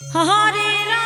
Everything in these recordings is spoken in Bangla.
হরে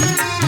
হরি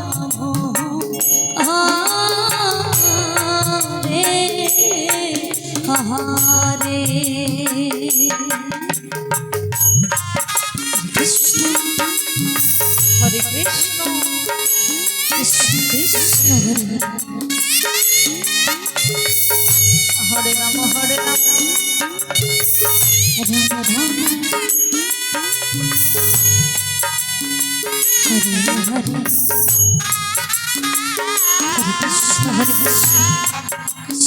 কৃষ্ণ হরে কৃষ্ণ। কৃষ্ণ কৃষ্ণ হরে হরে রাম। হরে রাম রাম রাম। হরে হরে। হরে কৃষ্ণ হরে কৃষ্ণ।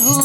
Ooh.